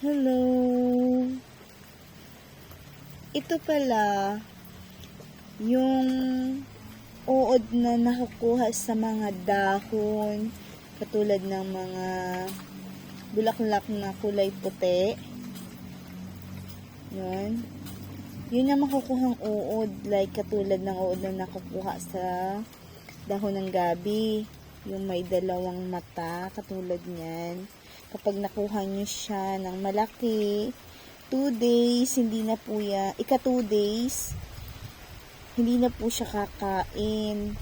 Hello. Ito pala yung uod na nakukuha sa mga dahon katulad ng mga bulaklak na kulay puti. Yun. Yun yung makukuhang uod like katulad ng uod na nakukuha sa dahon ng gabi. Yung may dalawang mata katulad niyan kapag nakuha nyo siya ng malaki, 2 days, hindi na po yan, ika 2 days, hindi na po siya kakain.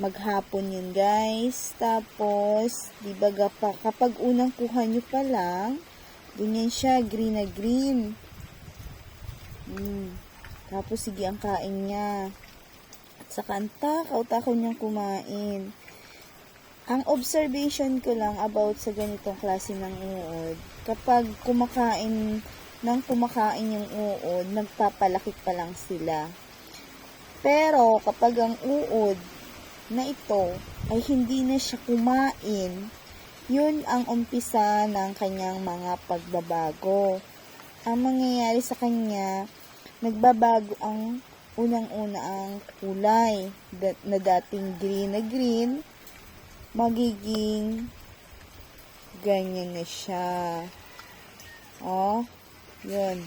Maghapon yun, guys. Tapos, di ba pa, kapag unang kuha nyo pa lang, ganyan siya, green na green. Mm. Tapos, sige ang kain niya. At saka, ang takaw-takaw niyang kumain. Ang observation ko lang about sa ganitong klase ng uod, kapag kumakain ng kumakain yung uod, nagpapalaki pa lang sila. Pero kapag ang uod na ito ay hindi na siya kumain, yun ang umpisa ng kanyang mga pagbabago. Ang mangyayari sa kanya, nagbabago ang unang-una ang kulay na dating green na green, magiging ganyan na siya. Oh, yun.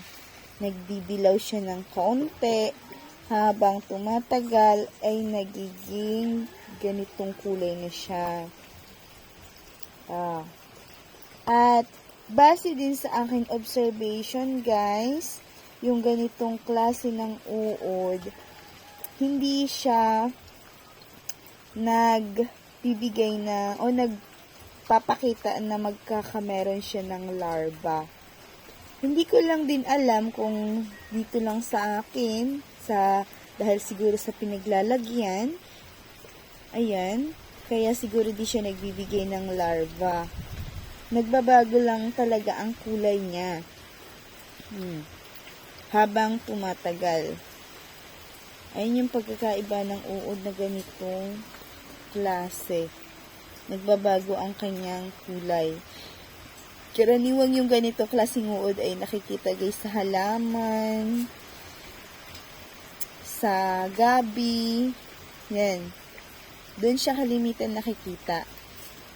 Nagbibilaw siya ng kaunti. Habang tumatagal, ay nagiging ganitong kulay na siya. Ah. At, base din sa aking observation, guys, yung ganitong klase ng uod, hindi siya nagbibigay na o nagpapakita na magkakameron siya ng larva. Hindi ko lang din alam kung dito lang sa akin, sa dahil siguro sa pinaglalagyan. Ayan, kaya siguro di siya nagbibigay ng larva. Nagbabago lang talaga ang kulay niya. Hmm. Habang tumatagal. Ayun yung pagkakaiba ng uod na ganitong klase. Nagbabago ang kanyang kulay. Karaniwang yung ganito klaseng uod ay nakikita guys sa halaman, sa gabi, yan. Doon siya kalimitan nakikita.